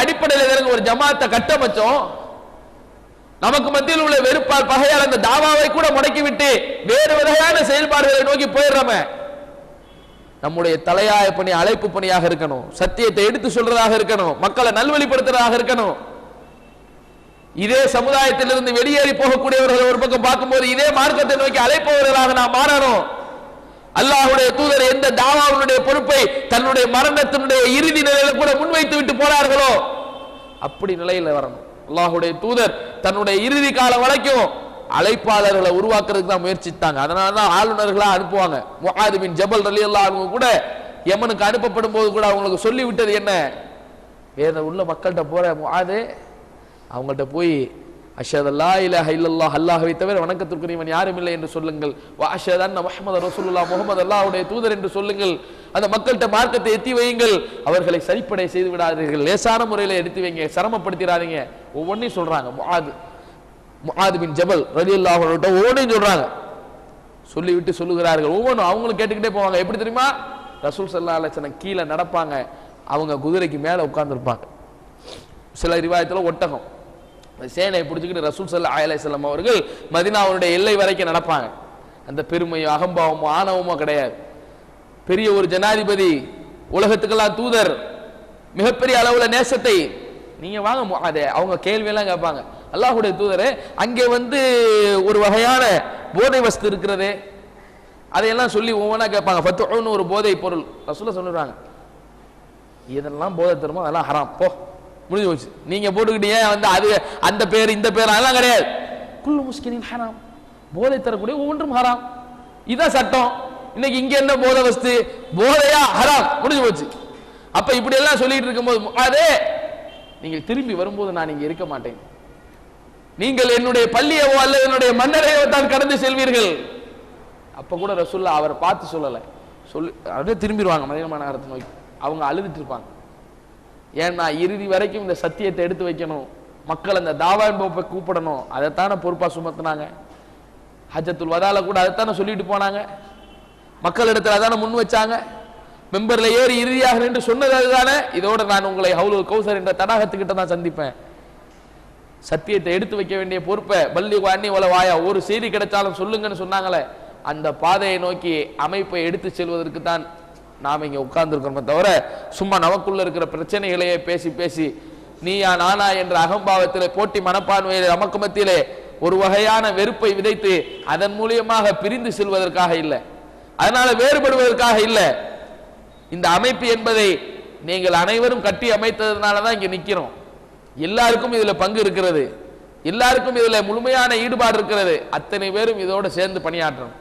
அடிப்படையில் தானங்க ஒரு ஜமாத்தை கட்டமைச்சோம் நமக்கு மத்தியில் உள்ள வெறுப்பால் பகையால் அந்த தாவாவை கூட முடக்கிவிட்டு வேறு வகையான செயல்பாடுகளை நோக்கி போயிடுறோமே. நம்முடைய தலையாய பணி அழைப்பு பணியாக இருக்கணும். சத்தியத்தை எடுத்து சொல்றதாக இருக்கணும். மக்களை நல்வழிப்படுத்துறதாக இருக்கணும். இதே சமுதாயத்திலிருந்து வெளியேறி போகக்கூடியவர்கள் ஒரு பக்கம் பார்க்கும்போது இதே மார்க்கத்தை நோக்கி அழைப்பவர்களாக நாம் மாறணும். அல்லாஹுடைய தூதர் எந்த தாவாவுடைய பொறுப்பை தன்னுடைய மரணத்தினுடைய இறுதி நிலையில கூட முன்வைத்து விட்டு போனார்களோ? அப்படி நிலையில வரணும். அல்லாஹுடைய தூதர் தன்னுடைய இறுதி காலம் வரைக்கும் அழைப்பாளர்களை உருவாக்குறதுக்கு தான் முயற்சித்தாங்க. அதனால தான் ஆளுநர்களா அனுப்புவாங்க. முஹாது பின் ஜபல் ரலி அவங்க கூட யமனுக்கு அனுப்பப்படும் போது கூட அவங்களுக்கு சொல்லி விட்டது என்ன வேற உள்ள மக்கள்கிட்ட போற முஹாது. அவங்கள்ட்ட போய் அஷதல்லா அல்லா இலாஹ இல்லல்லாஹ் தவிர வணக்கத்திற்குரியவன் யாரும் இல்லை என்று சொல்லுங்கள். வா அஷத் அன்ன முஹம்மது ரசூலுல்லாஹ் முகமது அல்லாஹ்வுடைய தூதர் என்று சொல்லுங்கள். அந்த மக்கள்கிட்ட மார்க்கத்தை எத்தி வையுங்கள். அவர்களை சரிப்படை செய்து விடாதீர்கள். லேசான முறையில் எடுத்து வைங்க. சிரமப்படுத்திடாதீங்க ஒவ்வொன்றையும் சொல்றாங்க. முஹாது முஹாது பின் ஜபல் ரலியல்லாஹு அல்லாஹோட ஒவ்வொன்றையும் சொல்றாங்க. சொல்லிவிட்டு சொல்லுகிறார்கள். ஒவ்வொன்றும் அவங்களும் கேட்டுக்கிட்டே போவாங்க. எப்படி தெரியுமா? ரசூல் சல்லா அலச்சன கீழே நடப்பாங்க. அவங்க குதிரைக்கு மேலே உட்காந்துருப்பாங்க சில ரிவாயத்தில் ஒட்டகம். சேனையை பிடிச்சிக்கிட்டு ரசூல் சல்லா அலையம் அவர்கள் மதினாவுடைய எல்லை வரைக்கும் நடப்பாங்க. அந்த பெருமையோ அகம்பாவமோ ஆணவமோ கிடையாது. பெரிய ஒரு ஜனாதிபதி உலகத்துக்கெல்லாம் தூதர் மிகப்பெரிய அளவுல நேசத்தை நீங்க வாங்க மு- அவங்க கேள்வியெல்லாம் கேட்பாங்க. அல்லாஹுடைய தூதர் அங்கே வந்து ஒரு வகையான போதை வஸ்து இருக்கிறதே. அதையெல்லாம் சொல்லி ஒவ்வொன்றா கேட்பாங்க. ஃபத்துன்னு ஒரு போதை பொருள். ரசூல சொல்லுறாங்க. இதெல்லாம் போதை தருமோ அதெல்லாம் ஹராம். போ. முடிஞ்சு போச்சு. நீங்க போட்டுக்கிட்டீங்க வந்து அது அந்த பேர் இந்த பேர் அதெல்லாம் கிடையாது. குல்லு முஸ்கினின் ஹராம். போதை தரக்கூடிய ஒவ்வொன்றும் ஹராம். இதான் சட்டம். இன்னைக்கு இங்க என்ன போதை வஸ்து? போதையா? ஹராம். முடிஞ்சு போச்சு. அப்ப இப்படி எல்லாம் சொல்லிட்டு இருக்கும்போது அதே நீங்கள் திரும்பி வரும்போது நான் இங்க இருக்க மாட்டேன். நீங்கள் என்னுடைய பள்ளியவோ அல்லது என்னுடைய மன்னரையோ தான் கடந்து செல்வீர்கள். அப்ப கூட ரசூல்லா அவரை பார்த்து சொல்லலை. சொல்லி அப்படியே திரும்பிடுவாங்க மதியமான நகரத்தை நோக்கி. அவங்க அழுதுட்டு இருப்பாங்க. ஏன்னா இறுதி வரைக்கும் இந்த சத்தியத்தை எடுத்து வைக்கணும். மக்கள் அந்த தாவான் போப்பை கூப்பிடணும். அதைத்தானே பொறுப்பாக சுமத்துனாங்க. ஹஜத்துல் வதால கூட அதைத்தானே சொல்லிட்டு போனாங்க. மக்களிடத்தில் அதானே முன் வச்சாங்க. மெம்பர்ல ஏறி இறுதியாக நின்று சொன்னது அதுதானே இதோட நான் உங்களை ஹவுலுல் கௌசர் என்ற தடாகத்துக்கிட்ட தான் சந்திப்பேன். சத்தியத்தை எடுத்து வைக்க வேண்டிய பொறுப்பை பள்ளி வாணி உல வாயா ஒரு செய்தி கிடைச்சாலும் சொல்லுங்கன்னு சொன்னாங்களே. அந்த பாதையை நோக்கி அமைப்பை எடுத்து செல்வதற்கு தான் நாம் இங்க உட்கார்ந்துருக்கிறோமே தவிர சும்மா நமக்குள்ள இருக்கிற பிரச்சனைகளையே பேசி பேசி நீயா நானா என்ற அகம்பாவத்திலே போட்டி மனப்பான்மையிலே நமக்கு மத்தியிலே ஒரு வகையான வெறுப்பை விதைத்து அதன் மூலியமாக பிரிந்து செல்வதற்காக இல்லை. அதனால வேறுபடுவதற்காக இல்லை. இந்த அமைப்பு என்பதை நீங்கள் அனைவரும் கட்டி அமைத்ததுனால தான் இங்க நிக்கிறோம். எல்லாருக்கும் இதுல பங்கு இருக்கிறது. எல்லாருக்கும் இதுல முழுமையான ஈடுபாடு இருக்கிறது. அத்தனை பேரும் இதோட சேர்ந்து பணியாற்றணும்.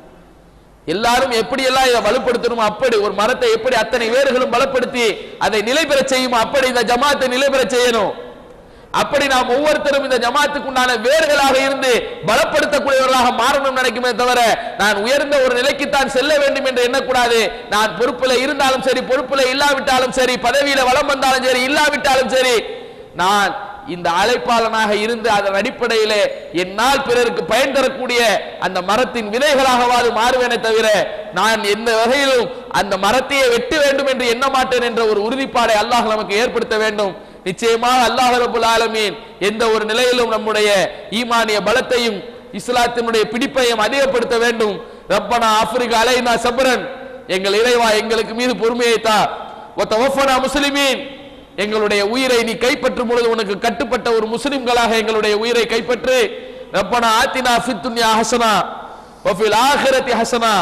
எல்லாரும் எப்படி எல்லாம் இதை வலுப்படுத்தணும் அப்படி ஒரு மரத்தை எப்படி அத்தனை வேர்களும் பலப்படுத்தி அதை நிலை பெற செய்யும் அப்படி இந்த ஜமாத்தை நிலை பெற செய்யணும். அப்படி நாம் ஒவ்வொருத்தரும் இந்த ஜமாத்துக்கு உண்டான வேர்களாக இருந்து பலப்படுத்தக்கூடியவர்களாக மாறணும் நினைக்குமே தவிர நான் உயர்ந்த ஒரு நிலைக்குத்தான் செல்ல வேண்டும் என்று எண்ணக்கூடாது. நான் பொறுப்புல இருந்தாலும் சரி பொறுப்புல இல்லாவிட்டாலும் சரி பதவியில வளம் வந்தாலும் சரி இல்லாவிட்டாலும் சரி நான் இந்த அழைப்பாளனாக இருந்து அதன் அடிப்படையிலே என்னால் பிறருக்கு பயன் தரக்கூடிய அந்த மரத்தின் விதைகளாகவாது மாறுவேனே தவிர நான் எந்த வகையிலும் அந்த மரத்தையே வெட்ட வேண்டும் என்று எண்ண மாட்டேன் என்ற ஒரு உறுதிப்பாடை அல்லாஹ் நமக்கு ஏற்படுத்த வேண்டும். நிச்சயமாக அல்லாஹ் ரபுல் ஆலமீன் எந்த ஒரு நிலையிலும் நம்முடைய ஈமானிய பலத்தையும் இஸ்லாத்தினுடைய பிடிப்பையும் அதிகப்படுத்த வேண்டும். ரப்பனா ஆப்பிரிக்கா அலைனா சபரன் எங்கள் இறைவா எங்களுக்கு மீது பொறுமையை தா. ஒத்தவஃபனா முஸ்லிமீன். எங்களுடைய உயிரை நீ கைப்பற்றும் பொழுது உனக்கு கட்டுப்பட்ட ஒரு முஸ்லிம்களாக எங்களுடைய உயிரை கைப்பற்று. ரப்பனா ஆத்தினா ஃபித்துன்யா ஹசனா வஃபில் ஆஹிரத்தி ஹசனா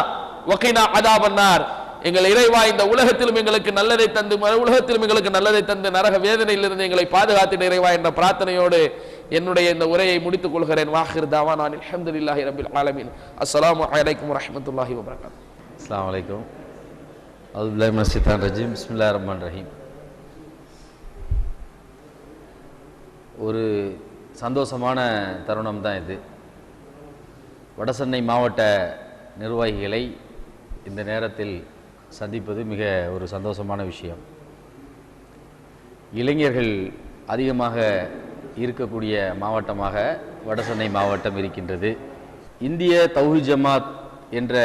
வகைனா அதாபன்னார். எங்கள் இறைவா இந்த உலகத்திலும் எங்களுக்கு நல்லதை தந்து மறு உலகத்திலும் எங்களுக்கு நல்லதை தந்து நரக வேதனையிலிருந்து எங்களை பாதுகாத்திட இறைவா என்ற பிரார்த்தனையோடு என்னுடைய இந்த உரையை முடித்துக் கொள்கிறேன். வாஹிர் நான் அல்ஹம்துலில்லாஹி ரபில் ஆலமீன். அஸ்லாம் அலைக்கும் வரஹ்மத்துல்லாஹி வபரகாத். அஸ்லாம் அலைக்கும். அவுதுல்லாஹி மினஷ் ஷைத்தானிர் ரஜீம். பிஸ்மில்லாஹிர் ரஹீம். ஒரு சந்தோஷமான தருணம் தான் இது. வடசென்னை மாவட்ட நிர்வாகிகளை இந்த நேரத்தில் சந்திப்பது மிக ஒரு சந்தோஷமான விஷயம். இளைஞர்கள் அதிகமாக இருக்கக்கூடிய மாவட்டமாக வடசென்னை மாவட்டம் இருக்கின்றது. இந்திய தௌஹி ஜமாத் என்ற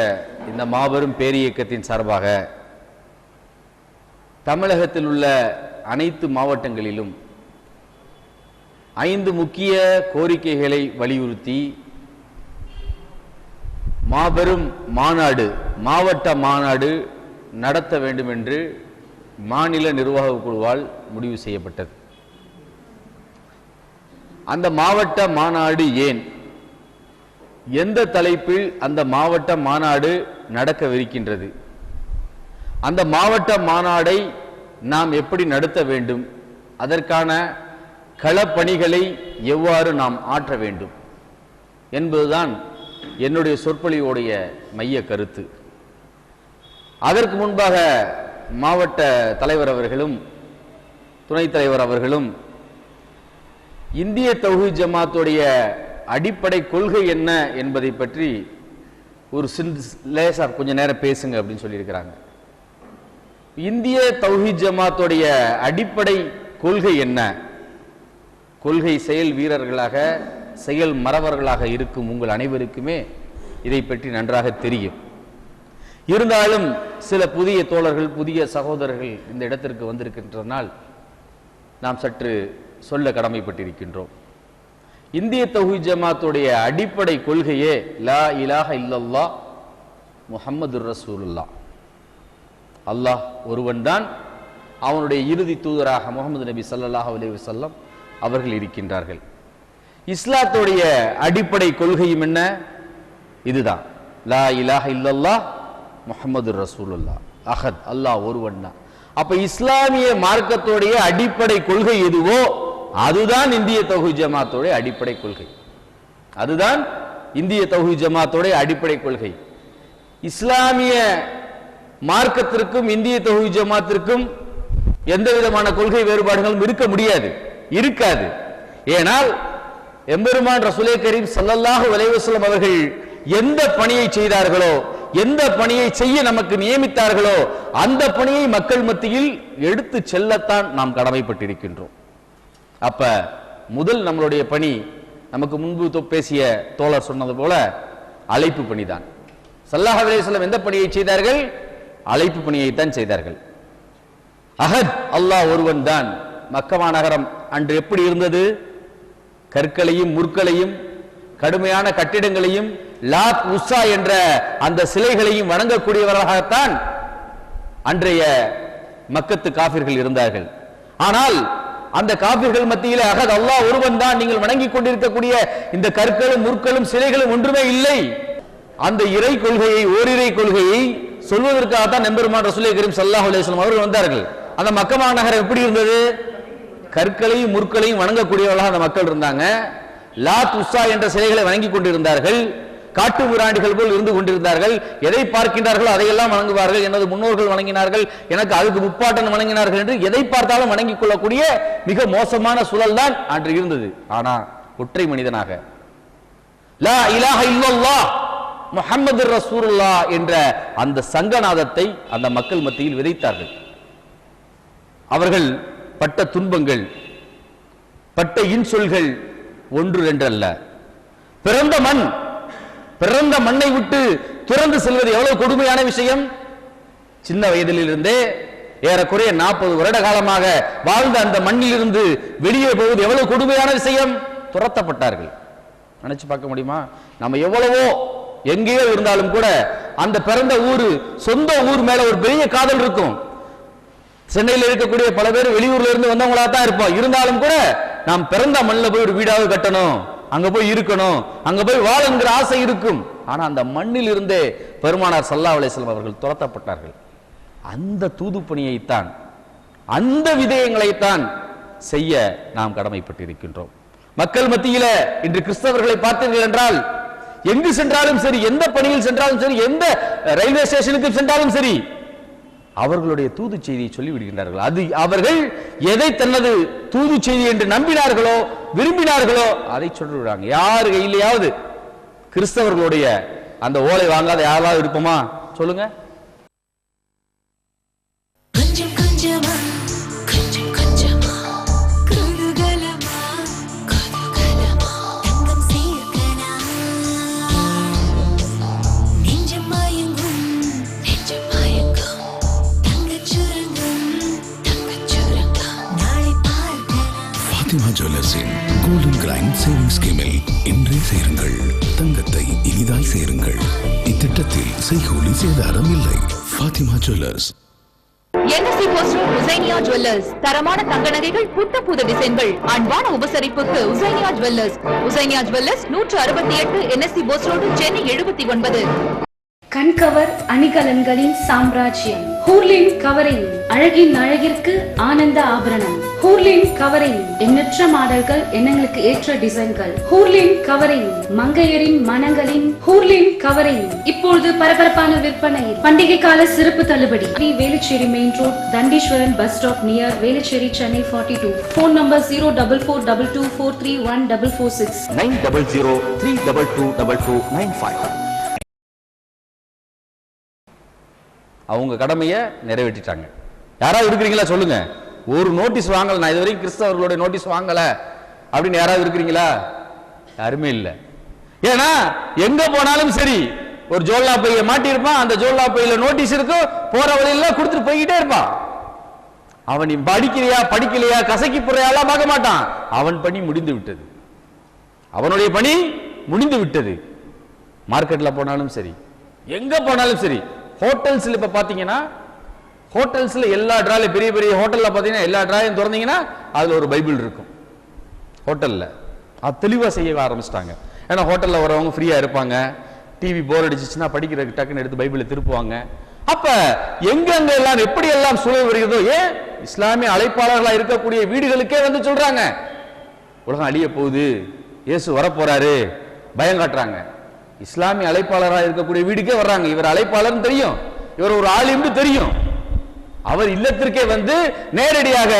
இந்த மாபெரும் பேரியக்கத்தின் சார்பாக தமிழகத்தில் உள்ள அனைத்து மாவட்டங்களிலும் ஐந்து முக்கிய கோரிக்கைகளை வலியுறுத்தி மாபெரும் மாநாடு மாவட்ட மாநாடு நடத்த வேண்டும் என்று மாநில நிர்வாக குழுவால் முடிவு செய்யப்பட்டது. அந்த மாவட்ட மாநாடு ஏன்? எந்த தலைப்பில் அந்த மாவட்ட மாநாடு நடக்கவிருக்கின்றது? அந்த மாவட்ட மாநாடை நாம் எப்படி நடத்த வேண்டும்? அதற்கான களப்பணிகளை எவ்வாறு நாம் ஆற்ற வேண்டும் என்பதுதான் என்னுடைய சொற்பொழிவுடைய மைய கருத்து. அதற்கு முன்பாக மாவட்ட தலைவர் அவர்களும் துணைத் தலைவர் அவர்களும் இந்திய தௌஹி ஜமாத்துடைய அடிப்படை கொள்கை என்ன என்பதை பற்றி ஒரு சின் லேசா கொஞ்ச நேரம் பேசுங்க அப்படின்னு சொல்லியிருக்கிறாங்க. இந்திய தௌஹி ஜமாத்துடைய அடிப்படை கொள்கை என்ன? கொள்கை செயல் வீரர்களாக செயல் மறவர்களாக இருக்கும் உங்கள் அனைவருக்குமே இதை பற்றி நன்றாக தெரியும். இருந்தாலும் சில புதிய தோழர்கள் புதிய சகோதரர்கள் இந்த இடத்திற்கு வந்திருக்கின்றனால் நாம் சற்று சொல்ல கடமைப்பட்டிருக்கின்றோம். இந்திய தொகுதி ஜமாத்துடைய அடிப்படை கொள்கையே லா இலாக இல்லல்லா முஹம்மது ரசூலுல்லா அல்லாஹ் ஒருவன்தான் அவனுடைய இறுதி தூதராக முகமது நபி சல்லாஹ் அலி வசல்லம் அவர்கள் இருக்கின்றார்கள். இஸ்லாத்துடைய அடிப்படை கொள்கையும் என்ன? இதுதான். லா இலாஹ இல்லல்லா முகமது ரசூலுல்லா அஹத் அல்லாஹ் ஒருவன் தான். அப்ப இஸ்லாமிய மார்க்கத்துடைய அடிப்படை கொள்கை எதுவோ அதுதான் இந்திய தொகு ஜமாத்துடைய அடிப்படை கொள்கை. அதுதான் இந்திய தொகு ஜமாத்துடைய அடிப்படை கொள்கை. இஸ்லாமிய மார்க்கத்திற்கும் இந்திய தொகு ஜமாத்திற்கும் எந்த விதமான கொள்கை வேறுபாடுகளும் இருக்க முடியாது. இருக்காது. ஏனால் எம்பெருமான் ரசுலே கரீம் சல்லல்லாஹு வலைவசலம் அவர்கள் எந்த பணியை செய்தார்களோ எந்த பணியை செய்ய நமக்கு நியமித்தார்களோ அந்த பணியை மக்கள் மத்தியில் எடுத்து செல்லத்தான் நாம் கடமைப்பட்டிருக்கின்றோம். அப்ப முதல் நம்மளுடைய பணி நமக்கு முன்பு பேசிய தோழர் சொன்னது போல அழைப்பு பணிதான். சல்லாஹ் அலைஹிஸ்ஸலாம் எந்த பணியை செய்தார்கள்? அழைப்பு பணியை தான் செய்தார்கள். அஹத் அல்லாஹ் ஒருவன் தான். மக்கமா நகரம் அன்று எப்படி இருந்தது? கற்களையும் முற்களையும் கடுமையான கட்டிடங்களையும் லாத் உஷா என்ற அந்த சிலைகளையும் வணங்கக்கூடியவர்களாகத்தான் அன்றைய மக்கத்து காபிர்கள் இருந்தார்கள். ஆனால் அந்த காபிர்கள் மத்தியில் அகத் அல்லா ஒருவன் தான் நீங்கள் வணங்கிக் கொண்டிருக்கக்கூடிய இந்த கற்களும் முற்களும் சிலைகளும் ஒன்றுமே இல்லை. அந்த இறை கொள்கையை ஓரிரை கொள்கையை சொல்வதற்காகத்தான் நெம்பெருமான் ரசூலை கரீம் சல்லாஹ் அலைஹி அவர்கள் வந்தார்கள். அந்த மக்கமா நகரம் எப்படி இருந்தது? கற்களையும் முற்களையும் வணங்கக்கூடியவர்களாக அந்த மக்கள் இருந்தாங்க. லாத் உஷா என்ற சிலைகளை வணங்கிக் கொண்டிருந்தார்கள். காட்டு மிராண்டிகள் போல் இருந்து கொண்டிருந்தார்கள். எதை பார்க்கின்றார்களோ அதையெல்லாம் வணங்குவார்கள். எனது முன்னோர்கள் வணங்கினார்கள். எனக்கு அதுக்கு முப்பாட்டன் வணங்கினார்கள் என்று எதை பார்த்தாலும் வணங்கிக் கொள்ளக்கூடிய மிக மோசமான சூழல் தான் அன்று இருந்தது. ஆனா ஒற்றை மனிதனாக. லா இலாஹ இல்லல்லா முஹம்மது ரசூலுல்லா என்ற அந்த சங்கநாதத்தை அந்த மக்கள் மத்தியில் விதைத்தார்கள். அவர்கள் பட்ட துன்பங்கள் பட்ட இன்சொல்கள் ஒன்று என்றல்ல பிறந்த மண் பிறந்த மண்ணை விட்டு துறந்து செல்வது எவ்வளவு கொடுமையான விஷயம்? சின்ன வயதிலிருந்தே ஏறக்குறைய நாற்பது வருட காலமாக வாழ்ந்த அந்த மண்ணிலிருந்து வெளியே போவது எவ்வளவு கொடுமையான விஷயம்? துரத்தப்பட்டார்கள். நினைச்சு பார்க்க முடியுமா? நம்ம எவ்வளவோ எங்கேயோ இருந்தாலும் கூட அந்த பிறந்த ஊர் சொந்த ஊர் மேல ஒரு பெரிய காதல் இருக்கும். சென்னையில் இருக்கக்கூடிய பல பேர் வெளியூர்ல இருந்து வந்தவங்களா தான் இருப்போம். இருந்தாலும் கூட நாம் பிறந்த மண்ணில் போய் ஒரு வீடாவது கட்டணும். அங்க போய் இருக்கணும். அங்க போய் வாழுங்கிற ஆசை இருக்கும். ஆனா அந்த மண்ணில் இருந்தே பெருமானார் சல்லா அலிஸ்லாம் அவர்கள் துரத்தப்பட்டார்கள். அந்த தூது பணியைத்தான் அந்த விதயங்களைத்தான் செய்ய நாம் கடமைப்பட்டிருக்கின்றோம். மக்கள் மத்தியில இன்று கிறிஸ்தவர்களை பார்த்தீர்கள் என்றால் எங்கு சென்றாலும் சரி எந்த பணியில் சென்றாலும் சரி எந்த ரயில்வே ஸ்டேஷனுக்கு சென்றாலும் சரி அவர்களுடைய தூது செய்தியை சொல்லி விடுகின்றார்கள் அது அவர்கள் எதை தனது தூது செய்தி என்று நம்பினார்களோ விரும்பினார்களோ அதை சொல்லிவிடுறாங்க யாரு கையிலையாவது கிறிஸ்தவர்களுடைய அந்த ஓலை வாங்காத யாராவது இருப்போமா? சொல்லுங்க. கிரைண்ட் சேவிங் ஸ்கீமில் இன்றே சேருங்கள். தங்கத்தை இனிதாய் சேருங்கள். இத்திட்டத்தில் செய்கூலி சேதாரம் இல்லை. Fathima jewellers NSC post Husainiya jewellers தரமான தங்க நகைகள் புத்த புது டிசைன்கள். அன்பான உபசரிப்புக்கு உசைனியா ஜுவல்லர்ஸ் உசைனியா ஜுவல்லர்ஸ் நூற்று அறுபத்தி எட்டு என்எஸ்சி போஸ்ட் ரோடு சென்னை எழுபத்தி ஒன்பது. கண்கவர் அணிகலன்களின் சாம்ராஜ்யம். ஹூர்லின் கவரிங் அழகின் அழகிற்கு ஆனந்த ஆபரணம். ஹூர்லின் கவரிங் எண்ணற்ற மாடல்கள் எண்ணங்களுக்கு ஏற்ற டிசைன்கள். ஹூர்லின் கவரிங் மங்கையரின் மனங்களின். ஹூர்லின் கவரிங் இப்பொழுது பரபரப்பான விற்பனையில். பண்டிகை கால சிறப்பு தள்ளுபடி. Shri Velachery main road Thandeeswaran bus stop near Velachery Chennai forty two phone number zero double four double two four three one double four six nine double zero three double two double two nine five. அவங்க கடமையை நிறைவேற்றிட்டாங்க. யாராவது இருக்கிறீங்களா சொல்லுங்க. ஒரு notice வாங்கல நான் இது வரைக்கும் கிறிஸ்தவர்களுடைய நோட்டீஸ் வாங்கல அப்படின்னு யாராவது இருக்கிறீங்களா? யாருமே இல்லை. ஏன்னா எங்க போனாலும் சரி ஒரு ஜோல்லா பைய மாட்டியிருப்பான் அந்த ஜோல்லா பையில நோட்டீஸ் இருக்கும் போற வழியில கொடுத்துட்டு போய்கிட்டே இருப்பான். அவன் நீ படிக்கலையா கசக்கி புறையாலாம் பார்க்க மாட்டான். அவன் பணி முடிந்து விட்டது. அவனுடைய பணி முடிந்து விட்டது. மார்க்கெட்ல போனாலும் சரி எங்க போனாலும் சரி ஹோட்டல்ஸில் இப்போ பார்த்தீங்கன்னா ஹோட்டல்ஸில் எல்லா டிரால பெரிய பெரிய ஹோட்டலில் பார்த்தீங்கன்னா எல்லா ட்ராயும் திறந்தீங்கன்னா அதில் ஒரு பைபிள் இருக்கும். ஹோட்டலில். அது தெளிவாக செய்ய ஆரம்பிச்சிட்டாங்க. ஏன்னா ஹோட்டலில் வரவங்க ஃப்ரீயாக இருப்பாங்க. டிவி போர் அடிச்சிச்சுன்னா படிக்கிறதுக்கு டக்குன்னு எடுத்து பைபிளை திருப்புவாங்க. அப்ப எங்கெங்க எல்லாம் எப்படி எல்லாம் சூழல் வருகிறதோ ஏன்? இஸ்லாமிய அழைப்பாளர்களாக இருக்கக்கூடிய வீடுகளுக்கே வந்து சொல்றாங்க. உலகம் அழிய போகுது. இயேசு வரப்போறாரு. பயம் காட்டுறாங்க. இஸ்லாமிய அழைப்பாளராக இருக்கக்கூடிய வீடுக்கே வர்றாங்க. இவர் அழைப்பாளர் தெரியும். இவர் ஒரு ஆலிம்னு தெரியும். அவர் இல்லத்திற்கே வந்து நேரடியாக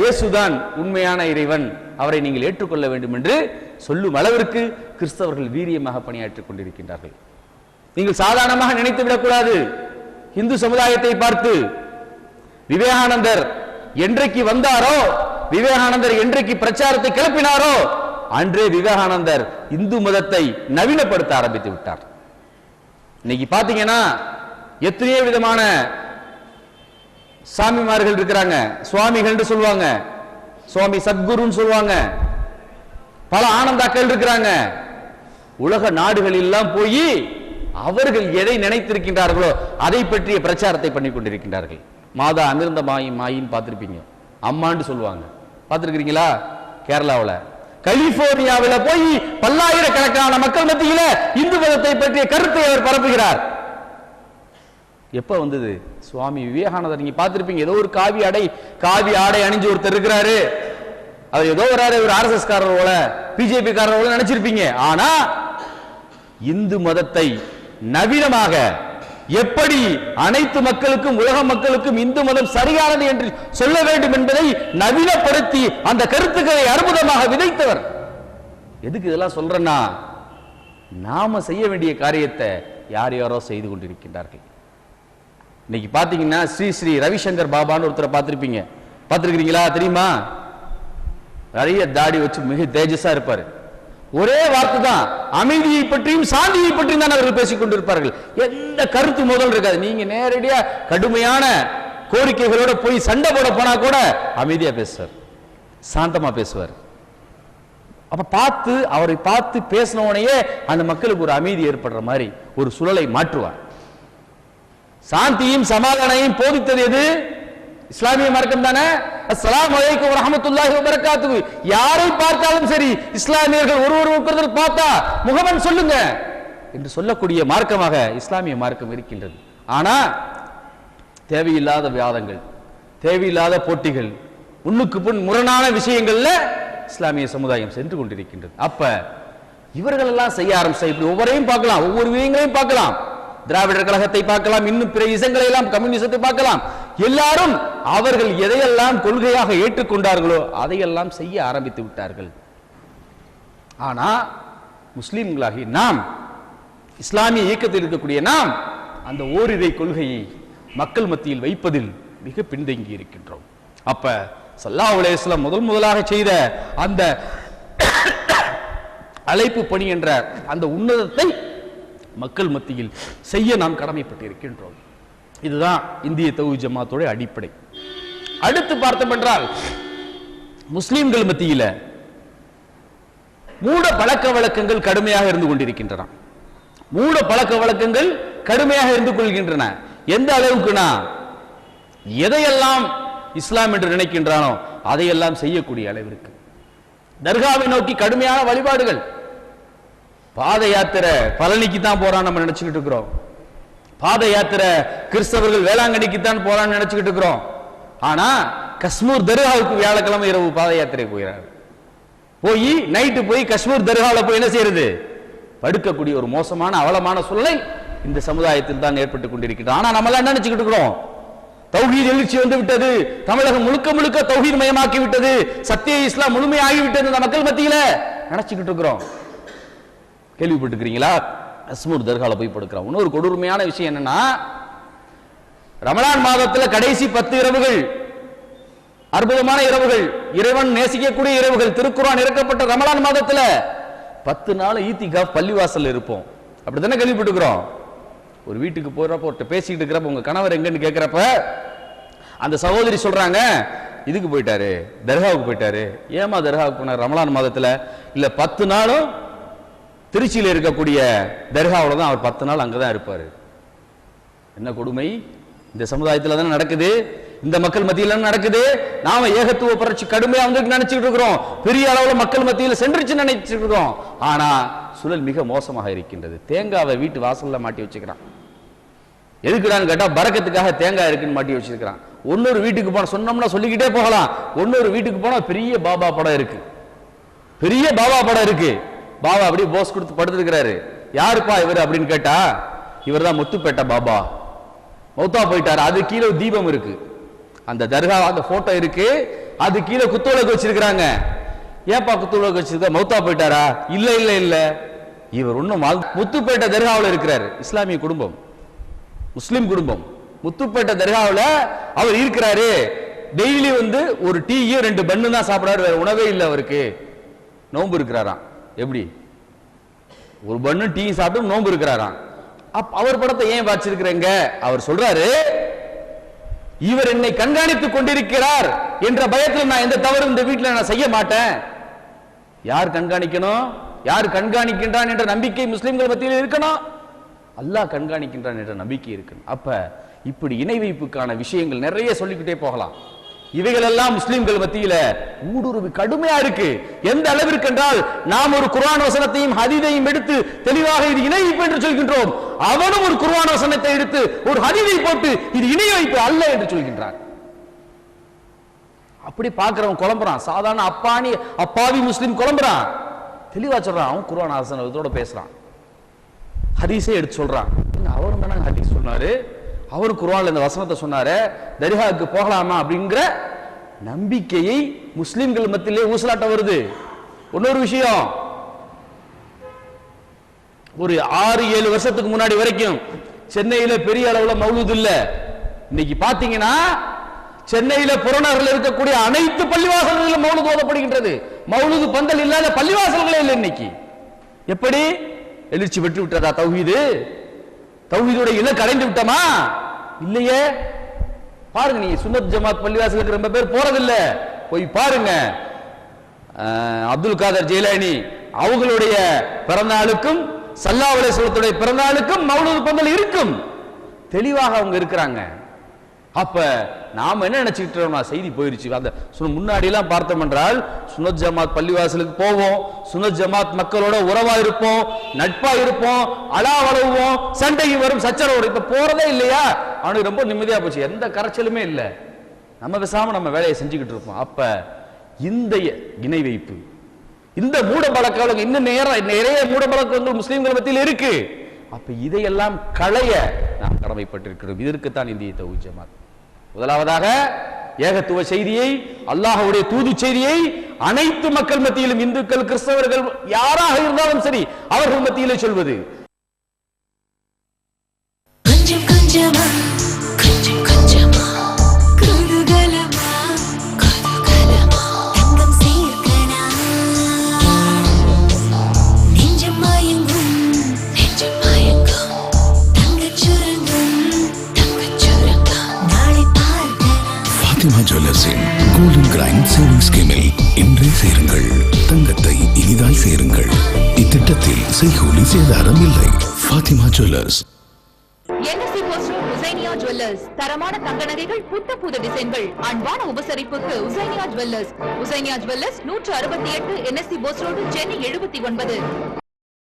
இயேசுதான் உண்மையான இறைவன். அவரை நீங்கள் ஏற்றுக்கொள்ள வேண்டும் என்று சொல்லும் அளவிற்கு கிறிஸ்தவர்கள் வீரியமாக பணியாற்றிக் கொண்டிருக்கின்றார்கள். நீங்கள் சாதாரணமாக நினைத்து விடக்கூடாது. இந்து சமுதாயத்தை பார்த்து விவேகானந்தர் என்றைக்கு வந்தாரோ விவேகானந்தர் என்றைக்கு பிரச்சாரத்தை கிளப்பினாரோ அன்றே விவேகானந்தர் இந்து மதத்தை நவீனப்படுத்த ஆரம்பித்து விட்டார். இன்னைக்கு பாத்தீங்கன்னா எத்தனையோ விதமான சாமிமார்கள் இருக்கிறாங்க. சுவாமிகள் சொல்லுவாங்க. சுவாமி சத்குருன்னு சொல்லுவாங்க. பல ஆனந்தாக்கள் இருக்கிறாங்க. உலக நாடுகள் எல்லாம் போய் அவர்கள் எதை நினைத்திருக்கின்றார்களோ அதை பற்றிய பிரச்சாரத்தை பண்ணி கொண்டிருக்கின்றார்கள். மாதா அமிர்ந்த மாயின் மாயின் பார்த்துருப்பீங்க. அம்மான்னு சொல்லுவாங்க. பார்த்திருக்கிறீங்களா? கேரளாவில். கலிபோர்னியாவில போய் பல்லாயிரக்கணக்கான மக்கள் மத்தியில இந்து மதத்தை பற்றிய கருத்தை அவர் பரப்புகிறார். எப்ப வந்தது? சுவாமி விவேகானந்தர் நீங்க பார்த்திருப்பீங்க ஏதோ ஒரு காவி அடை காவி ஆடை அணிஞ்சு ஒருத்தர் இருக்கிறாரு. அவர் ஏதோ வராரு ஒரு ஆர்எஸ்எஸ் காரர் போல பிஜேபி காரர் போல நினைச்சிருப்பீங்க. ஆனா இந்து மதத்தை நவீனமாக எப்படி அனைத்து மக்களுக்கும் உலக மக்களுக்கும் இந்து மதம் சரியானது என்று சொல்ல வேண்டும் என்பதை நவீனப்படுத்தி அந்த கருத்துக்களை அற்புதமாக விதைத்தவர். எதுக்கு இதெல்லாம் சொல்றேன்னா நாம செய்ய வேண்டிய காரியத்தை யார் யாரோ செய்து கொண்டிருக்கின்றார்கள். இன்னைக்கு பாத்தீங்கன்னா ஸ்ரீ ஸ்ரீ ரவிசங்கர் பாபான்னு ஒருத்தரை பார்த்திருப்பீங்க. பார்த்திருக்கிறீங்களா தெரியுமா? நிறைய தாடி வச்சு மிக தேஜஸா இருப்பாரு. ஒரே வார்த்தை தான் அமைதியை பற்றியும் சாந்தியை பற்றியும் தான் அவர்கள் பேசிக் கொண்டிருப்பார்கள். எந்த கருத்து முதல் இருக்காது. நீங்க நேரடியா கடுமையான கோரிக்கைகளோட போய் சண்டை போட போனா கூட அமைதியா பேசுவார். சாந்தமா பேசுவார். அப்ப பார்த்து அவரை பார்த்து பேசினவனையே அந்த மக்களுக்கு ஒரு அமைதி ஏற்படுற மாதிரி ஒரு சூழலை மாற்றுவார். சாந்தியும் சமாதானையும் போதித்தது எது? இஸ்லாமிய மார்க்கம் தானே? அஸ்லாம் அலைக்கும் ரஹமத்துல்லாஹி வபரகாத்துஹு. யாரை பார்த்தாலும் சரி இஸ்லாமியர்கள் ஒருவர் ஒருத்தர் பார்த்தா முகமன் சொல்லுங்க. என்று சொல்லக்கூடிய மார்க்கமாக இஸ்லாமிய மார்க்கம் இருக்கின்றது. ஆனா தேவையில்லாத வியாதங்கள் தேவையில்லாத போட்டிகள் உன்னுக்கு பின் முரணான விஷயங்கள்ல இஸ்லாமிய சமுதாயம் சென்று கொண்டிருக்கின்றது. அப்ப இவர்கள் எல்லாம் செய்ய ஆரம்பிச்சா இப்படி ஒவ்வொரையும் பார்க்கலாம் ஒவ்வொரு விஷயங்களையும் பார்க்கலாம். திராவிடர் கழகத்தை பார்க்கலாம் இன்னும் பிற இசங்களை எல்லாம் கம்யூனிசத்தை பார்க்கலாம். எல்லாரும் அவர்கள் எதையெல்லாம் கொள்கையாக ஏற்றுக்கொண்டார்களோ அதையெல்லாம் செய்ய ஆரம்பித்து விட்டார்கள். ஆனா முஸ்லிம்களாகி நாம் இஸ்லாமிய இயக்கத்தில் இருக்கக்கூடிய நாம் அந்த ஓரிரை கொள்கையை மக்கள் மத்தியில் வைப்பதில் மிக பின்தங்கி இருக்கின்றோம். அப்ப சல்லாஹ் அலைஹிஸ்ஸலாம் முதல் முதலாக செய்த அந்த அழைப்பு பணி என்ற அந்த உன்னதத்தை மக்கள் மத்தியில் செய்ய நாம் கடமைப்பட்டிருக்கின்றோம். இதுதான் இந்திய தௌஹி ஜமாத்தோட அடிப்படை. அடுத்து பார்த்தோம் என்றால் முஸ்லிம்கள் மத்தியில மூட பழக்க வழக்கங்கள் கடுமையாக இருந்து கொண்டிருக்கின்றன. மூட பழக்க வழக்கங்கள் கடுமையாக இருந்து கொள்கின்றன. எந்த அளவுக்குனா எதையெல்லாம் இஸ்லாம் என்று நினைக்கின்றானோ அதையெல்லாம் செய்யக்கூடிய அளவிற்கு. தர்காவை நோக்கி கடுமையான வழிபாடுகள். பாத யாத்திரை பழனிக்கு தான் போறான் நம்ம நினைச்சுக்கிட்டு இருக்கிறோம். பாத யாத்திரை கிறிஸ்தவர்கள் வேளாங்கண்ணிக்கு தான் போறான்னு நினைச்சுக்கிட்டு இருக்கிறோம். ஆனா கஷ்மீர் தர்காவுக்கு வியாழக்கிழமை இரவு பாத யாத்திரை போகிறார். போய் நைட்டு போய் கஷ்மீர் தர்காவில் போய் என்ன செய்யறது? படுக்கக்கூடிய ஒரு மோசமான அவலமான சூழ்நிலை இந்த சமுதாயத்தில் தான் ஏற்பட்டு கொண்டிருக்கிறது. ஆனா நம்ம எல்லாம் என்ன நினைச்சுக்கிட்டு இருக்கிறோம்? தௌஹீத் எழுச்சி வந்து விட்டது. தமிழகம் முழுக்க முழுக்க தௌஹீத் மயமாக்கி விட்டது. சத்திய இஸ்லாம் முழுமையாகி விட்டது. இந்த மக்கள் மத்தியில நினைச்சுக்கிட்டு இருக்கிறோம். கேள்விப்பட்டிருக்கிறீங்களா? அஸ்மூர் தர்கால போய் படுக்கிறான் இன்னொரு கொடுமையான விஷயம் என்னன்னா ரமலான் மாதத்துல கடைசி பத்து இரவுகள் அற்புதமான இரவுகள் இறைவன் நேசிக்கக்கூடிய இரவுகள் திருக்குறான் இறக்கப்பட்ட ரமலான் மாதத்துல பத்து நாள் ஈத்திகா பள்ளிவாசல் இருப்போம். அப்படி தானே கேள்விப்பட்டுக்கிறோம் ஒரு வீட்டுக்கு போகிறப்ப ஒருத்த பேசிக்கிட்டு இருக்கிறப்ப உங்க கணவர் எங்கன்னு கேட்குறப்ப அந்த சகோதரி சொல்றாங்க இதுக்கு போயிட்டாரு தர்காவுக்கு போயிட்டாரு. ஏமா தர்காவுக்கு போனார்? ரமலான் மாதத்துல இல்லை பத்து நாளும் திருச்சியில் இருக்கக்கூடிய தர்காவில் தான் அவர் பத்து நாள் அங்கதான் இருப்பார். என்ன கொடுமை? இந்த சமுதாயத்தில் தானே நடக்குது? இந்த மக்கள் மத்தியில நடக்குது? நாம ஏகத்துவ புரட்சி கடுமையா வந்து நினைச்சிட்டு இருக்கிறோம். பெரிய அளவில் மக்கள் மத்தியில் சென்றுச்சு நினைச்சிட்டு இருக்கிறோம். ஆனா சூழல் மிக மோசமாக இருக்கின்றது. தேங்காவை வீட்டு வாசல்ல மாட்டி வச்சுக்கிறான். எதுக்குடான்னு கேட்டா பறக்கத்துக்காக தேங்காய் இருக்குன்னு மாட்டி வச்சிருக்கிறான். ஒன்னொரு வீட்டுக்கு போன சொன்னோம்னா சொல்லிக்கிட்டே போகலாம். ஒன்னொரு வீட்டுக்கு போனா பெரிய பாபா படம் இருக்கு. பெரிய பாபா படம் இருக்கு. பாபா அப்படியே போஸ் கொடுத்து படுத்துருக்கிறாரு. யாருப்பா இவர் அப்படின்னு கேட்டா இவர் தான் முத்துப்பேட்டை பாபா. மௌத்தா போயிட்டார். அது கீழே தீபம் இருக்கு. அந்த தர்கா அந்த போட்டோ இருக்கு. அது கீழே குத்துவிளக்கு வச்சிருக்கிறாங்க. ஏன்பா குத்துவிளக்கு வச்சிருக்க? மௌத்தா போயிட்டாரா? இல்ல இல்ல இல்ல. இவர் இன்னும் முத்துப்பேட்டை தர்காவில் இருக்கிறார். இஸ்லாமிய குடும்பம். முஸ்லிம் குடும்பம். முத்துப்பேட்டை தர்காவில் அவர் இருக்கிறாரு. டெய்லி வந்து ஒரு டீயும் ரெண்டு பண்ணு தான் சாப்பிடாரு வேற உணவே இல்லை அவருக்கு. நோன்பு இருக்கிறாராம். எப்படி? ஒரு பண்ணு டீ சாப்பிட்டு நோன்பு இருக்கிறாராம். அவர் படத்தை ஏன் வச்சிருக்கிறீங்க? அவர் சொல்றாரு இவர் என்னை கண்காணித்துக் கொண்டிருக்கிறார் என்ற பயத்தில் நான் எந்த தவறு இந்த வீட்டில் நான் செய்ய மாட்டேன். யார் கண்காணிக்கணும்? யார் கண்காணிக்கின்றான் என்ற நம்பிக்கை முஸ்லிம்கள் மத்தியில் இருக்கணும்? அல்லாஹ் கண்காணிக்கின்றான் என்ற நம்பிக்கை இருக்கணும். அப்ப இப்படி இணை வைப்புக்கான விஷயங்கள் நிறைய சொல்லிக்கிட்டே போகலாம். இவைகள் எல்லாம் முஸ்லிம்கள் மத்தியில ஊடுருவி கடுமையா இருக்கு. எந்த அளவிற்கு என்றால் நாம் ஒரு குர்ஆன் வசனத்தையும் ஹதீதையும் எடுத்து தெளிவாக இது இணை வைப்பு என்று சொல்கின்றோம். அவனும் ஒரு குர்ஆன் வசனத்தை எடுத்து ஒரு ஹதீதை போட்டு இது இணை வைப்பு அல்ல என்று சொல்கின்றான். அப்படி பார்க்கிறவன் குழம்புறான். சாதாரண அப்பானி அப்பாவி முஸ்லிம் குழம்புறான். தெளிவா சொல்றான். அவன் குர்ஆன் வசனத்தோட பேசுறான். ஹதீஸே எடுத்து சொல்றான். அவரும் தானே ஹதீஸ் சொன்னாரு. அவர் குர்ஆன்ல இந்த வசனத்தை சொன்னாரு தர்காவுக்கு போகலாமா அப்படிங்கிற நம்பிக்கையை முஸ்லிம்கள் மத்தியிலே ஊசலாட்டம் வருது. இன்னொரு விஷயம் ஒரு ஆறு ஏழு வருஷத்துக்கு முன்னாடி வரைக்கும் சென்னையில பெரிய அளவுல மௌலூத் இல்ல. இன்னைக்கு பாத்தீங்கன்னா சென்னையில புறநகரில் இருக்கக்கூடிய அனைத்து பள்ளிவாசல்களிலும் மௌலூத் ஓதப்படுகின்றது. மௌலூது பந்தல் இல்லாத பள்ளிவாசல்களே இல்லை இன்னைக்கு. எப்படி? எழுச்சி பெற்று விட்டதா தௌஹீது? தௌஹீதுடைய இலக்கு அடைந்து விட்டோமா? இல்லையே. பாருங்க நீங்க சுன்னத் ஜமாத் பள்ளிவாசலுக்கு ரொம்ப பேர் போறதில்ல. போய் பாருங்க. அப்துல் காதர் ஜெயிலானி அவங்களுடைய பிறந்தநாளுக்கும் சல்லா அலிஸ்வலத்துடைய பிறந்தநாளுக்கும் மௌலூது பந்தல் இருக்கும். தெளிவாக அவங்க இருக்கிறாங்க. அப்ப நாம என்ன நினைச்சுக்கிட்டு இருக்கோம்னா, செய்தி போயிருச்சு. அந்த முன்னாடி எல்லாம் பார்த்தோம் என்றால் சுனத் ஜமாத் பள்ளிவாசலுக்கு போவோம். சுனத் ஜமாத் மக்களோட உறவா இருப்போம் நட்பா இருப்போம் அலா வளவுவோம் சண்டைக்கு வரும். சச்சரவு இப்ப போறதே இல்லையா? அவனுக்கு ரொம்ப நிம்மதியா போச்சு. எந்த கரைச்சலுமே இல்லை. நம்ம பேசாம நம்ம வேலையை செஞ்சுக்கிட்டு இருப்போம். அப்ப இந்த இணை வைப்பு. இந்த மூட பழக்கங்கள் இன்னும் நேரம் நிறைய மூட பழக்கங்கள் முஸ்லீம்கள் மத்தியில் இருக்கு. அப்ப இதையெல்லாம் களைய நாம் கடமைப்பட்டிருக்கிறோம். இதற்குத்தான் இந்திய தௌஹி ஜமாத். முதலாவதாக ஏகத்துவ செய்தியை அல்லாஹுடைய தூது செய்தியை அனைத்து மக்கள் மத்தியிலும் இந்துக்கள் கிறிஸ்தவர்கள் யாராக இருந்தாலும் சரி அவர்கள் மத்தியிலே சொல்வது. கொஞ்சம் கொஞ்சமா செய்கூலி சேதாரம் இல்லை. ஃபாத்திமா ஜுவல்லர்ஸ் உசைனியா ஜுவல்லர்ஸ் தரமான தங்க நகைகள் புத்த புது டிசைன்கள். அன்பான உபசரிப்புக்கு உசைனியா ஜுவல்லர்ஸ் உசைனியா ஜுவல்லர்ஸ் நூற்று அறுபத்தி எட்டு என்எஸ்சி போஸ்ட் ரோடு சென்னை எழுபத்தி ஒன்பது.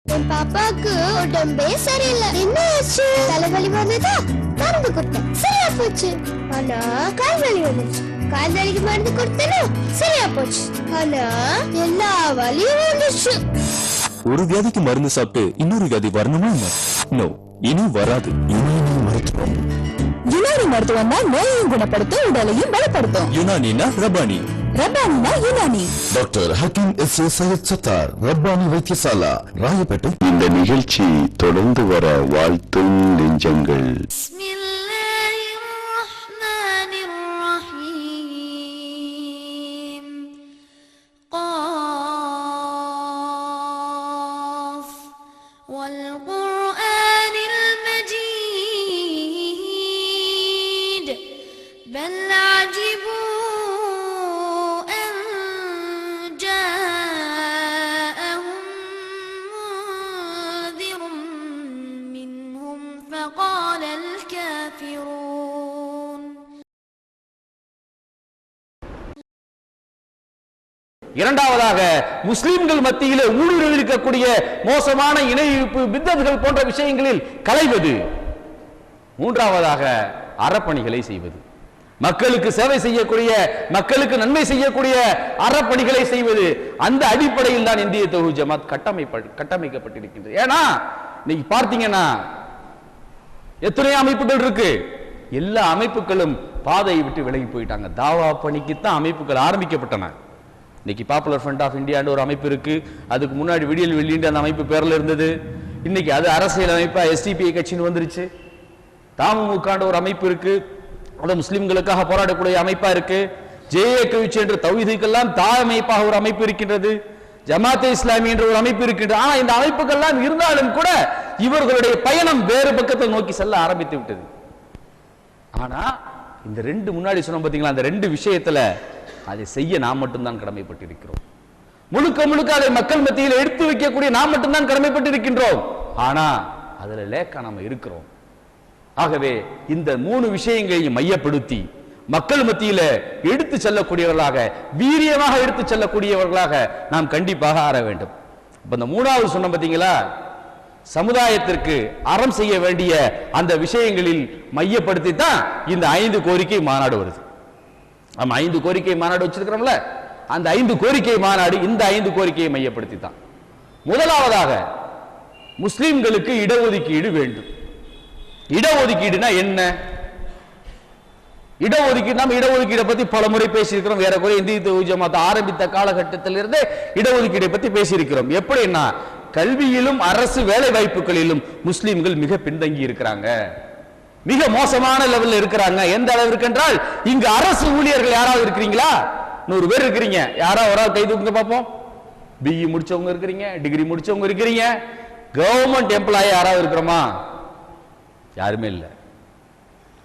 என் பாப்பாக்கு உடம்பே சரியில்லை. என்ன ஆச்சு? தலைவலி வந்ததா? மருந்து கொடுத்தேன். சரியா போச்சு. ஆனா கால் வலி வந்துச்சு. கால் வலிக்கு மருந்து கொடுத்தேனா? சரியா போச்சு. ஆனா எல்லா வலியும் வந்துச்சு. ஒரு வியாதிக்கு மருந்து சாப்பிட்டு இன்னொரு வியாதி வரணுமா என்ன? நோ இனி வராது. யுனானி மருத்துவம். யுனானி மருத்துவம் தான் நோயையும் குணப்படுத்தும் உடலையும் பலப்படுத்தும். யுனானினா Rabbani ரபானினா Unani. Doctor Hakeem S A Syed Sattar Rabbani Vaidyasala Royapettah. இந்த நிகழ்ச்சி தொடர்ந்து வர வாழ்த்தும் நெஞ்சங்கள். இரண்டாவதாக முஸ்லிம்கள் மத்தியிலே ஊழியர்கள் இருக்கக்கூடிய மோசமான இணைப்பு பித்தர்கள் போன்ற விஷயங்களில் களைவது மூன்றாவதாக அறப்பணிகளை செய்வது. மக்களுக்கு சேவை செய்யக்கூடிய மக்களுக்கு நன்மை செய்யக்கூடிய அறப்பணிகளை செய்வது. அந்த அடிப்படையில் தான் இந்திய தொகு ஜமாத் கட்டமைப்ப கட்டமைக்கப்பட்டிருக்கின்றது. ஏன்னா இன்னைக்கு பார்த்தீங்கன்னா எத்தனை அமைப்புகள் இருக்கு. எல்லா அமைப்புகளும் பாதையை விட்டு விலகி போயிட்டாங்க. தாவா பணிக்குத்தான் அமைப்புகள் ஆரம்பிக்கப்பட்டன. இன்னைக்கு பாப்புலர் ஃப்ரண்ட் ஆஃப் இந்தியான்னு ஒரு அமைப்பு இருக்கு. அதுக்கு முன்னாடி விடியல் வெள்ளின்ற அந்த அமைப்பு பேர்ல இருந்தது. இன்னைக்கு அது அரசியல் அமைப்பா எஸ்டிபிஐ கட்சின்னு வந்துருச்சு. தாமுமுகாண்ட ஒரு அமைப்பு இருக்கு. அது முஸ்லிம்களுக்காக போராடக்கூடிய அமைப்பா இருக்கு. கவிச்சு என்ற தௌஹீதுக்கெல்லாம் தாய் அமைப்பாக ஒரு அமைப்பு இருக்கின்றது. ஜமாத்தே இஸ்லாமி என்ற ஒரு அமைப்பு இருக்கின்றது. ஆனா இந்த அமைப்புகள்லாம் இருந்தாலும் கூட இவர்களுடைய பயணம் வேறு பக்கத்தை நோக்கி செல்ல ஆரம்பித்து விட்டது. ஆனா இந்த ரெண்டு முன்னாடி சொன்னோம் பாத்தீங்களா? அந்த ரெண்டு விஷயத்துல அதை செய்ய நாம் மட்டும்தான் கடமைப்பட்டிருக்கிறோம். முழுக்க முழுக்க அதை மக்கள் மத்தியில் எடுத்து வைக்கக்கூடிய நாம் மட்டும்தான் கடமைப்பட்டிருக்கின்றோம். ஆனா அதுல லேக்கா நாம இருக்கிறோம். ஆகவே இந்த மூணு விஷயங்களையும் மையப்படுத்தி மக்கள் மத்தியில எடுத்து செல்லக்கூடியவர்களாக வீரியமாக எடுத்து செல்லக்கூடியவர்களாக நாம் கண்டிப்பாக ஆற வேண்டும். இப்ப இந்த மூணாவது சொன்ன பாத்தீங்களா? சமுதாயத்திற்கு அறம் செய்ய வேண்டிய அந்த விஷயங்களில் மையப்படுத்தி தான் இந்த ஐந்து கோரிக்கை மாநாடு வருது. நம்ம ஐந்து கோரிக்கை மாநாடு வச்சிருக்கிறோம்ல அந்த ஐந்து கோரிக்கை மாநாடு இந்த ஐந்து கோரிக்கையை மையப்படுத்தி தான் முதலாவதாக முஸ்லிம்களுக்கு இடஒதுக்கீடு வேண்டும். இடஒதுக்கீடுனா என்ன? இடஒதுக்கீடு நம்ம இடஒதுக்கீடை பத்தி பல முறை பேசியிருக்கிறோம். வேற குறை இந்திய தொகுதி ஆரம்பித்த காலகட்டத்திலிருந்து இடஒதுக்கீடை பத்தி பேசியிருக்கிறோம். எப்படின்னா கல்வியிலும் அரசு வேலை வாய்ப்புகளிலும் முஸ்லிம்கள் மிக பின்தங்கி இருக்கிறாங்க மிக மோசமான லெவலில் இருக்கிறாங்க. எந்த அளவிற்கு என்றால் இங்கு அரசு ஊழியர்கள் யாராவது இருக்கிறீங்களா? நூறு பேர் இருக்கிறீங்க. யாராவது ஒரு ஆள் கை தூக்குங்க பார்ப்போம். பிஇ முடிச்சவங்க இருக்கிறீங்க டிகிரி முடிச்சவங்க இருக்கிறீங்க. கவர்மெண்ட் எம்ப்ளாயி யாராவது இருக்கிறோமா? யாருமே இல்லை.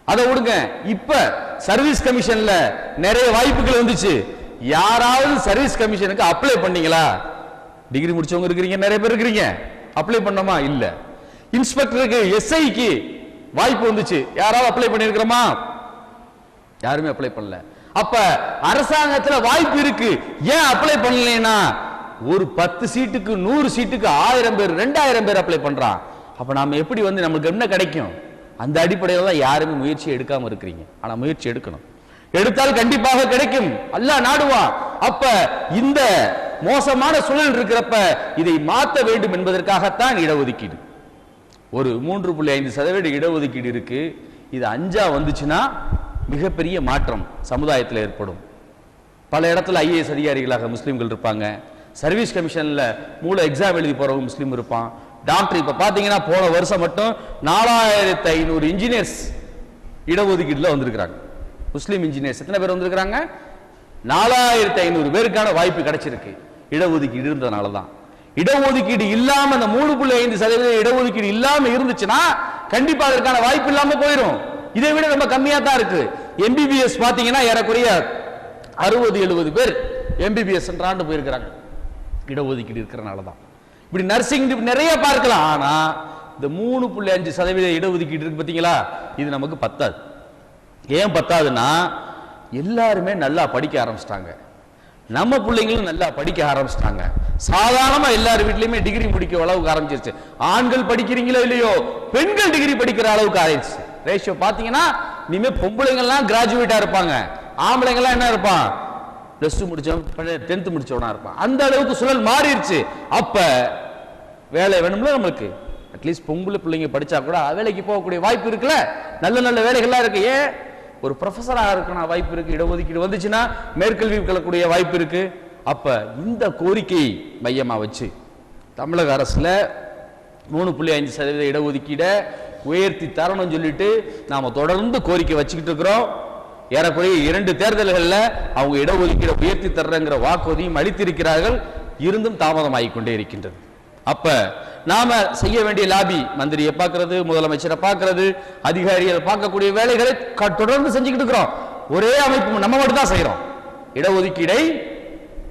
அதை விடுங்க. இப்ப சர்வீஸ் கமிஷன்ல நிறைய வாய்ப்புகள் வந்துச்சு. யாராவது சர்வீஸ் கமிஷனுக்கு அப்ளை பண்ணீங்களா? டிகிரி முடிச்சவங்க இருக்கிறீங்க நிறைய பேர் இருக்கிறீங்க. அப்ளை பண்ணோமா? இல்ல. இன்ஸ்பெக்டருக்கு எஸ்ஐக்கு வாய்ப்பு வந்துச்சு. யாராவது அப்ளை பண்ணிருக்கிறோமா யாருமே அப்ளை பண்ணல. அப்ப அரசாங்கத்தில் வாய்ப்பு இருக்கு. ஏன் அப்ளை பண்ணலைன்னா ஒரு பத்து சீட்டுக்கு நூறு சீட்டுக்கு ஆயிரம் பேர் ரெண்டாயிரம் பேர் அப்ளை பண்றான். அப்ப நாம எப்படி வந்து நம்மளுக்கு என்ன கிடைக்கும்? அந்த அடிப்படையில் தான் யாருமே முயற்சி எடுக்காம இருக்கிறீங்க. ஆனா முயற்சி எடுக்கணும். எடுத்தால் கண்டிப்பாக கிடைக்கும். அல்ல நாடுவான். அப்ப இந்த மோசமான சூழல் இருக்கிறப்ப இதை மாற்ற வேண்டும் என்பதற்காகத்தான் இடஒதுக்கீடு. ஒரு மூன்று புள்ளி ஐந்து சதவீத இடஒதுக்கீடு இருக்கு. இது அஞ்சா வந்துச்சுன்னா மிகப்பெரிய மாற்றம் சமுதாயத்தில் ஏற்படும். பல இடத்துல ஐஏஎஸ் அதிகாரிகளாக முஸ்லீம்கள் இருப்பாங்க. சர்வீஸ் கமிஷனில் மூல எக்ஸாம் எழுதி போகிறவங்க முஸ்லீம் இருப்பான். டாக்டர் இப்போ பார்த்தீங்கன்னா போன வருஷம் மட்டும் நாலாயிரத்து ஐநூறு இன்ஜினியர்ஸ் இடஒதுக்கீடுல வந்திருக்கிறாங்க. முஸ்லீம் இன்ஜினியர்ஸ் எத்தனை பேர் வந்திருக்கிறாங்க? நாலாயிரத்து ஐநூறு பேருக்கான வாய்ப்பு கிடைச்சிருக்கு. இடஒதுக்கீடு இருந்ததுனால தான் இடஒதுக்கீடு இல்லாம அந்த மூணு புள்ளி ஐந்து சதவீதம் இடஒதுக்கீடு இல்லாம இருந்துச்சுன்னா கண்டிப்பா அதற்கான வாய்ப்பு இல்லாம போயிடும் இதை விட ரொம்ப கம்மியா தான் இருக்கு எம்பிபிஎஸ் பாத்தீங்கன்னா ஏறக்குறைய அறுபது எழுபது பேர் எம்பிபிஎஸ் ஆண்டு போயிருக்கிறாங்க. இடஒதுக்கீடு இருக்கிறனால தான் இப்படி நர்சிங் நிறைய பார்க்கலாம். ஆனா இந்த மூணு புள்ளி அஞ்சு சதவீத இடஒதுக்கீடு இருக்கு பார்த்தீங்களா இது நமக்கு பத்தாது. ஏன் பத்தாதுன்னா எல்லாருமே நல்லா படிக்க ஆரம்பிச்சிட்டாங்க. நம்ம பிள்ளைங்களும் நல்லா படிக்க ஆரம்பிச்சிட்டாங்க. சாதாரணமாக எல்லார் வீட்லையுமே டிகிரி முடிக்க அளவுக்கு ஆரம்பிச்சிருச்சு. ஆண்கள் படிக்கிறீங்களோ இல்லையோ பெண்கள் டிகிரி படிக்கிற அளவுக்கு ஆயிடுச்சு. ரேஷியோ பார்த்தீங்கன்னா இனிமேல் பொம்பளைங்கள்லாம் கிராஜுவேட்டாக இருப்பாங்க. ஆம்பளைங்கள்லாம் என்ன இருப்பான்? ப்ளஸ் டூ முடித்தவன் டென்த்து முடிச்சவனா இருப்பான். அந்த அளவுக்கு சூழல் மாறிடுச்சு. அப்போ வேலை வேணும்ல நம்மளுக்கு. அட்லீஸ்ட் பொம்பளை பிள்ளைங்க படித்தா கூட வேலைக்கு போகக்கூடிய வாய்ப்பு இருக்குல்ல? நல்ல நல்ல வேலைகள்லாம் இருக்கு. ஏன்? ஒரு ப்ரொஃபஸராக இருக்கணும் வாய்ப்பு இருக்குது இடஒதுக்கீடு வந்துச்சுன்னா மேற்கல்வி கலக்கூடிய வாய்ப்பு இருக்குது அப்ப இந்த கோரிக்கையை மையமா வச்சு தமிழக அரசுல மூணு புள்ளி அஞ்சு சதவீத இடஒதுக்கீடை உயர்த்தி தரணும்னு சொல்லிட்டு நாம தொடர்ந்து கோரிக்கை வச்சுக்கிட்டு இருக்கிறோம். ஏறக்குறைய இரண்டு தேர்தல்களில் அவங்க இடஒதுக்கீடை உயர்த்தி தர்றங்கிற வாக்குறுதியும் அளித்திருக்கிறார்கள். இருந்தும் தாமதமாகிக் கொண்டே இருக்கின்றது. அப்ப நாம செய்ய வேண்டிய லாபி மந்திரியை பார்க்கறது முதலமைச்சரை பார்க்கறது அதிகாரிகள் பார்க்கக்கூடிய வேலைகளை க- தொடர்ந்து செஞ்சுக்கிட்டு இருக்கிறோம். ஒரே அமைப்பு நம்ம மட்டும் தான் செய்யறோம் இடஒதுக்கீடை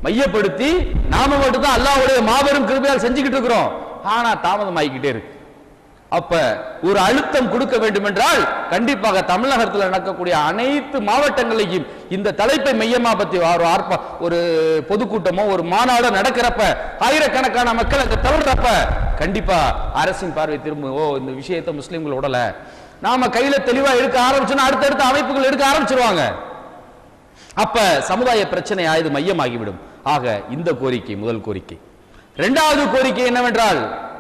மையப்படுத்தி நாம மட்டும் தான் அல்லாவுடைய மாபெரும் கிருபையால் செஞ்சுக்கிட்டு இருக்கிறோம். ஆனா தாமதமாகிக்கிட்டே இருக்கு. அப்ப ஒரு அழுத்தம் கொடுக்க வேண்டும் என்றால் கண்டிப்பாக தமிழகத்தில் நடக்கக்கூடிய அனைத்து மாவட்டங்களையும் இந்த தலைப்பை மையமா பத்தி ஒரு ஆர்ப்ப ஒரு பொதுக்கூட்டமோ ஒரு மாநாடோ நடக்கிறப்ப ஆயிரக்கணக்கான மக்கள் அங்க தவறுறப்ப கண்டிப்பா அரசின் பார்வை திரும்ப ஓ இந்த விஷயத்தை முஸ்லீம்கள் உடல. நாம கையில தெளிவா எடுக்க ஆரம்பிச்சோன்னா அடுத்தடுத்த அமைப்புகள் எடுக்க ஆரம்பிச்சிருவாங்க. அப்ப சமுதாய பிரச்சனை ஆயுது மையமாகிவிடும். ஆக இந்த கோரிக்கை முதல் கோரிக்கை. இரண்டாவது கோரிக்கை என்னவென்றால்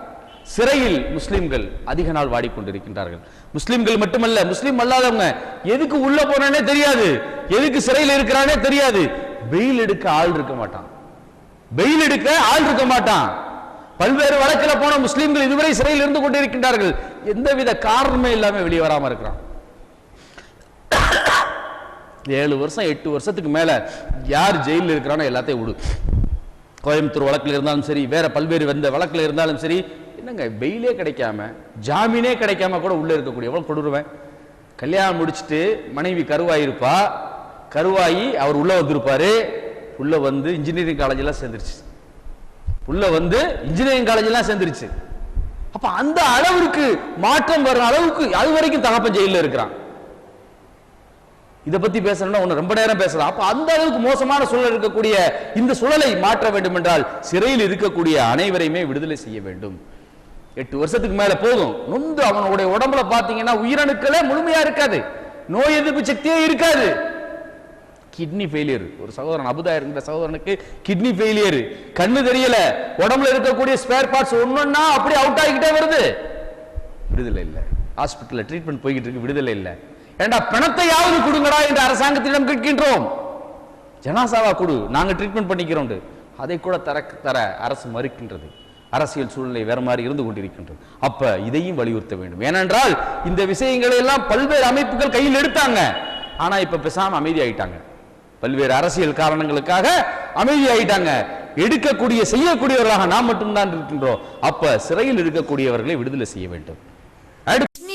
சிறையில் முஸ்லிம்கள் அதிக நாள் வாடிக்கொண்டிருக்கின்றார்கள். முஸ்லிம்கள் மட்டுமல்ல முஸ்லிம் அல்லாதவங்க எதுக்கு உள்ள போனானே தெரியாது எதுக்கு சிறையில் இருக்கிறானே தெரியாது. வெயில் எடுக்க ஆள் இருக்க மாட்டான். பெயில் எடுக்க ஆள் இருக்க மாட்டான். பல்வேறு வழக்கில் போன முஸ்லிம்கள் இதுவரை சிறையில் இருந்து கொண்டிருக்கின்றார்கள். எந்தவித காரணமே இல்லாமல் வெளியே வராம இருக்கிறான். ஏழு வருஷம் எட்டு வருஷத்துக்கு மேலே யார் ஜெயிலில் இருக்கிறானோ எல்லாத்தையும் விடு. கோயம்புத்தூர் வழக்கில் இருந்தாலும் சரி வேற பல்வேறு வந்த வழக்கில் இருந்தாலும் சரி என்னங்க பெயிலே கிடைக்காம ஜாமீனே கிடைக்காம கூட உள்ளே இருக்கக்கூடிய எவ்வளோ கொடுருவேன்? கல்யாணம் முடிச்சுட்டு மனைவி கருவாயிருப்பா கருவாயி அவர் உள்ளே வந்திருப்பாரு உள்ளே வந்து இன்ஜினியரிங் காலேஜ் எல்லாம் சேர்ந்துருச்சு. உள்ளே வந்து இன்ஜினியரிங் காலேஜ் எல்லாம் சேர்ந்துருச்சு. அப்போ அந்த அளவிற்கு மாற்றம் வர்ற அளவுக்கு அது வரைக்கும் தகப்பன் ஜெயிலில் இருக்கிறான். இதை பத்தி பேசணும்னா ஒண்ணு ரொம்ப நேரம் பேசலாம். அப்ப அந்த அளவுக்கு மோசமான சூழல் இருக்கக்கூடிய இந்த சூழலை மாற்ற வேண்டும் என்றால் சிறையில் இருக்கக்கூடிய அனைவரையுமே விடுதலை செய்ய வேண்டும். எட்டு வருஷத்துக்கு மேல போதும். நொந்து அவனுடைய உடம்புல பாத்தீங்கன்னா உயிரணுக்களே முழுமையா இருக்காது. நோய் எதிர்ப்பு சக்தியே இருக்காது. கிட்னி ஃபெயிலியர் ஒரு சகோதரன் அபுதா இருக்கிற சகோதரனுக்கு கிட்னி ஃபெயிலியர் கண்ணு தெரியல. உடம்புல இருக்கக்கூடிய ஸ்பேர் பார்ட்ஸ் ஒன்னொன்னா அப்படி அவுட் ஆகிக்கிட்டே வருது. விடுதலை இல்லை. ஹாஸ்பிட்டல்ல ட்ரீட்மெண்ட் போய்கிட்டு இருக்கு. விடுதலை இல்லை. ஏண்டா பிணத்தையாவது கொடுங்கடா என்று அரசாங்கத்திடம் கேட்கின்றோம். ஜனாசாவா கொடு நாங்க ட்ரீட்மெண்ட் பண்ணிக்கிறோம் அதை கூட தர தர அரசு மறுக்கின்றது. அரசியல் சூழ்நிலை வேற மாதிரி இருந்து கொண்டிருக்கின்றது. அப்ப இதையும் வலியுறுத்த வேண்டும். ஏனென்றால் இந்த விஷயங்களை எல்லாம் பல்வேறு அமைப்புகள் கையில் எடுத்தாங்க. ஆனா இப்ப பேசாம அமைதி ஆயிட்டாங்க பல்வேறு அரசியல் காரணங்களுக்காக அமைதி ஆயிட்டாங்க எடுக்கக்கூடிய செய்யக்கூடியவர்களாக நாம் மட்டும்தான் இருக்கின்றோம். அப்ப சிறையில் இருக்கக்கூடியவர்களை விடுதலை செய்ய வேண்டும். அடுத்து